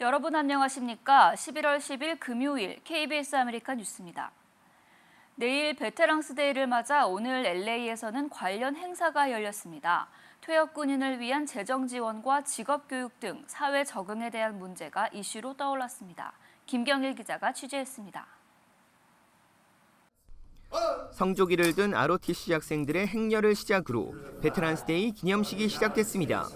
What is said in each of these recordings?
여러분 안녕하십니까? 11월 10일 금요일 KBS 아메리카 뉴스입니다. 내일 베테랑스 데이를 맞아 오늘 LA에서는 관련 행사가 열렸습니다. 퇴역 군인을 위한 재정 지원과 직업 교육 등 사회 적응에 대한 문제가 이슈로 떠올랐습니다. 김경일 기자가 취재했습니다. 성조기를 든 ROTC 학생들의 행렬을 시작으로 베테랑스 데이 기념식이 시작됐습니다.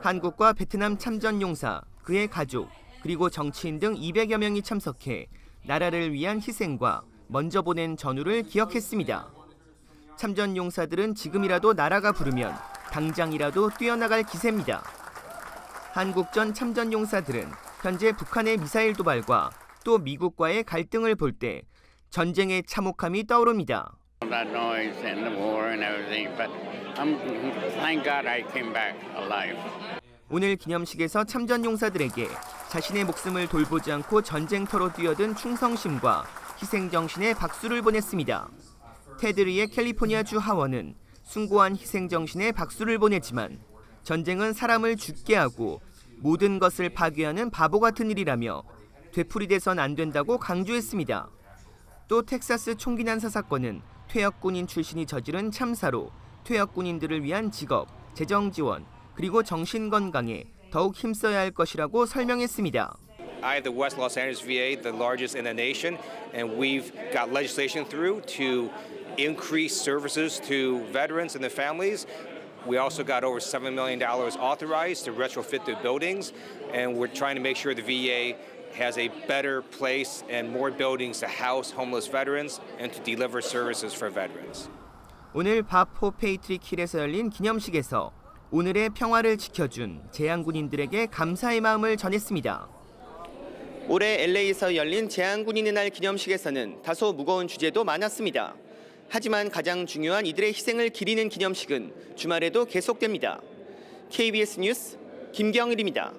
한국과 베트남 참전 용사, 그의 가족, 그리고 정치인 등 200여 명이 참석해 나라를 위한 희생과 먼저 보낸 전우를 기억했습니다. 참전 용사들은 지금이라도 나라가 부르면 당장이라도 뛰어나갈 기세입니다. 한국전 참전 용사들은 현재 북한의 미사일 도발과 또 미국과의 갈등을 볼 때 전쟁의 참혹함이 떠오릅니다. 오늘 기념식에서 참전 용사들에게 자신의 목숨을 돌보지 않고 전쟁터로 뛰어든 충성심과 희생 정신에 박수를 보냈습니다. 테드리의 캘리포니아주 하원은 숭고한 희생 정신에 박수를 보냈지만 전쟁은 사람을 죽게 하고 모든 것을 파괴하는 바보 같은 일이라며 되풀이돼선 안 된다고 강조했습니다. 또 텍사스 총기 난사 사건은 퇴역 군인 출신이 저지른 참사로 퇴역 군인들을 위한 직업, 재정 지원, 그리고 정신 건강에 더욱 힘써야 할 것이라고 설명했습니다. I have the West Los Angeles VA, the largest in the nation, and we've got legislation through to increase services to veterans and their families. We also got over $7 million authorized to retrofit the buildings, and we're trying to make sure the VA has a better place and more buildings to house homeless veterans and to deliver services for veterans. 오늘 바포 페이트리 킬에서 열린 기념식에서 오늘의 평화를 지켜준 재향군인들에게 감사의 마음을 전했습니다. 올해 LA에서 열린 재향군인의 날 기념식에서는 다소 무거운 주제도 많았습니다. 하지만 가장 중요한 이들의 희생을 기리는 기념식은 주말에도 계속됩니다. KBS 뉴스 김경일입니다.